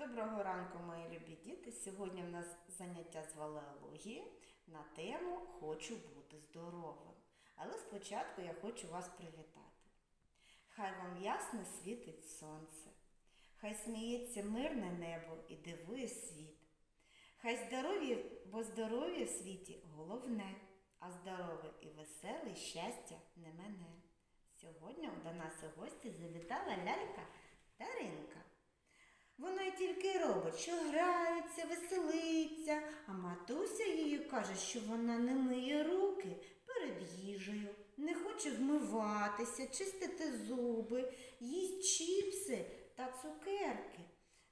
Доброго ранку, мої любі діти. Сьогодні в нас заняття з валеології на тему Хочу бути здоровим. Але спочатку я хочу вас привітати. Хай вам ясно світить сонце, хай сміється мирне небо і дивує світ. Хай здоров'я, бо здоров'я в світі головне, а здорове і веселе щастя не мене. Сьогодні до нас у гості завітала лялька Даринка. Вона й тільки робить, що грається, веселиться, а матуся їй каже, що вона не миє руки перед їжею, не хоче вмиватися, чистити зуби, їсть чіпси та цукерки.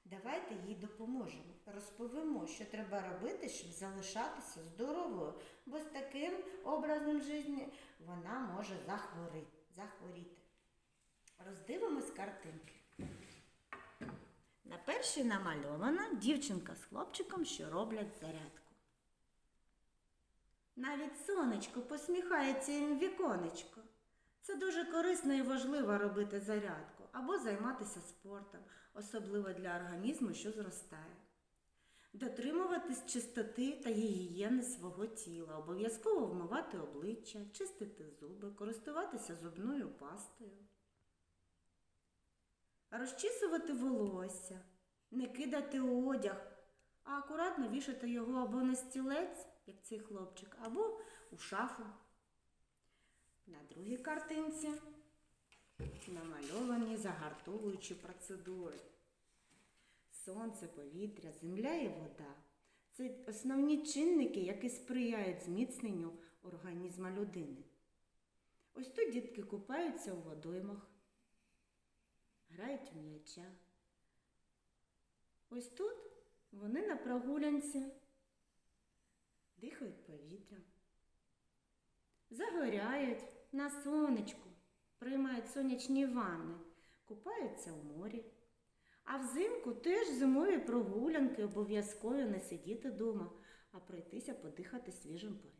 Давайте їй допоможемо, розповімо, що треба робити, щоб залишатися здоровою, бо з таким образом життя вона може захворіти. Роздивимось картинки. На першій намальована дівчинка з хлопчиком, що роблять зарядку. Навіть сонечко посміхається їм віконечко. Це дуже корисно і важливо робити зарядку або займатися спортом, особливо для організму, що зростає. Дотримуватись чистоти та гігієни свого тіла, обов'язково вмивати обличчя, чистити зуби, користуватися зубною пастою. Розчісувати волосся, не кидати одяг, а акуратно вішати його або на стілець, як цей хлопчик, або у шафу. На другій картинці намальовані загартовуючі процедури. Сонце, повітря, земля і вода це основні чинники, які сприяють зміцненню організму людини. Ось тут дітки купаються у водоймах грають у м'яча. Ось тут вони на прогулянці дихають повітрям, загоряють на сонечку, приймають сонячні ванни, купаються у морі. А взимку теж зимові прогулянки обов'язково не сидіти вдома, а пройтися подихати свіжим повітрям.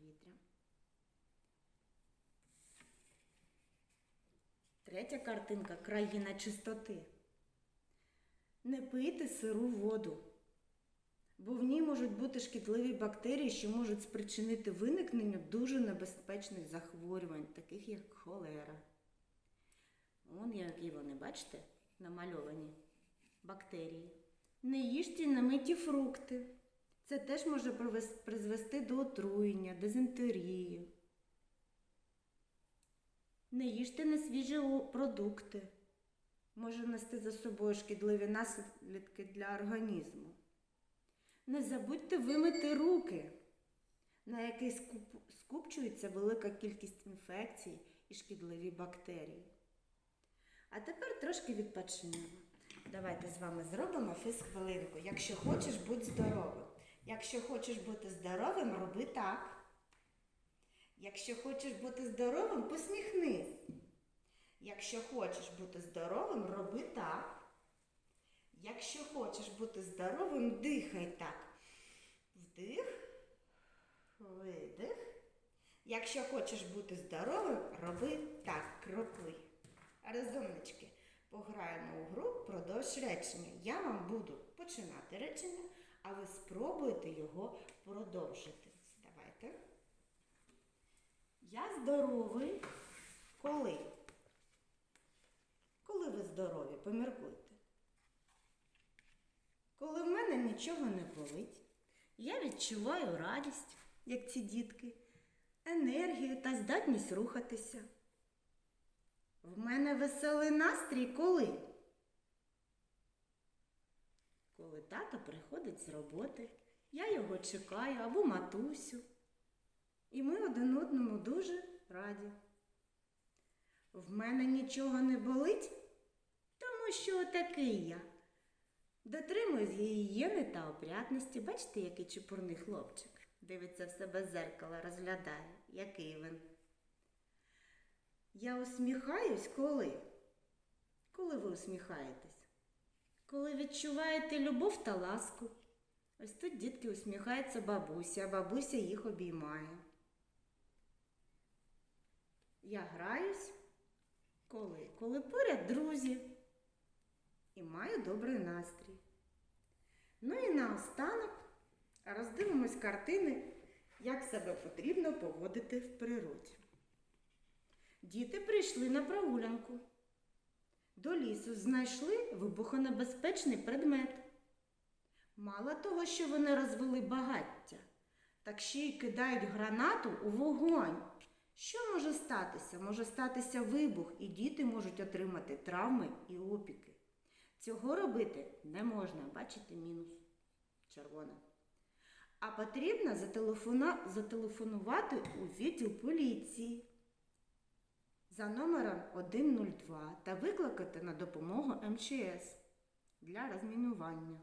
Третя картинка країна чистоти. Не пийте сиру воду, бо в ній можуть бути шкідливі бактерії, що можуть спричинити виникнення дуже небезпечних захворювань, таких як холера. Вон які вони, бачите, намальовані бактерії. Не їжте намиті фрукти. Це теж може призвести до отруєння, дизентерії. Не їжте несвіжі о- продукти. Може нести за собою шкідливі наслідки для організму. Не забудьте вимити руки, на яких скуп- скупчується велика кількість інфекцій і шкідливі бактерії. А тепер трошки відпочинемо. Давайте з вами зробимо фізхвилинку. Якщо хочеш, будь здоровим. Якщо хочеш бути здоровим, роби так. Якщо хочеш бути здоровим, посміхнись. Якщо хочеш бути здоровим, роби так. Якщо хочеш бути здоровим, дихай так. Вдих, видих. Якщо хочеш бути здоровим, роби так, кроки. Розумнички, пограємо у гру продовж речення. Я вам буду починати речення, а ви спробуєте його продовжити. Давайте. Я здоровий. Коли? Коли ви здорові, поміркуйте. Коли в мене нічого не болить, я відчуваю радість, як ці дітки, енергію та здатність рухатися. В мене веселий настрій коли? Коли тато приходить з роботи, я його чекаю або матусю. І ми один одному дуже раді. В мене нічого не болить, що отакий я. Дотримуюсь гігієни та опрятності. Бачите, який чепурний хлопчик. Дивиться в себе з зеркала, розглядає, який він. Я усміхаюсь коли? Коли ви усміхаєтесь? Коли відчуваєте любов та ласку. Ось тут дітки усміхаються бабуся, а бабуся їх обіймає. Я граюсь коли? Коли поряд друзі і маю добрий настрій. Ну і наостанок роздивимось картини, як себе потрібно поводити в природі. Діти прийшли на прогулянку. До лісу знайшли вибухонебезпечний предмет. Мало того, що вони розвели багаття, так ще й кидають гранату у вогонь. Що може статися? Може статися вибух, і діти можуть отримати травми і опіки. Цього робити не можна, бачите, мінус червоне. А потрібно зателефонувати у відділ поліції за номером 102 та викликати на допомогу МЧС для розмінування.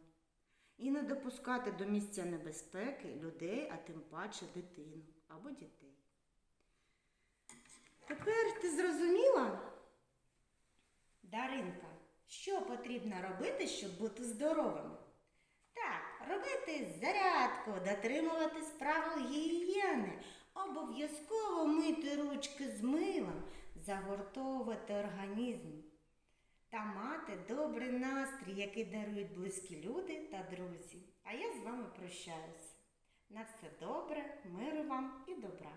І не допускати до місця небезпеки людей, а тим паче дитину або дітей. Тепер ти зрозуміла? Даринка, що потрібно робити, щоб бути здоровими? Так, робити зарядку, дотримуватись правил гігієни, обов'язково мити ручки з милом, загортовувати організм та мати добрий настрій, який дарують близькі люди та друзі. А я з вами прощаюся. На все добре, миру вам і добра.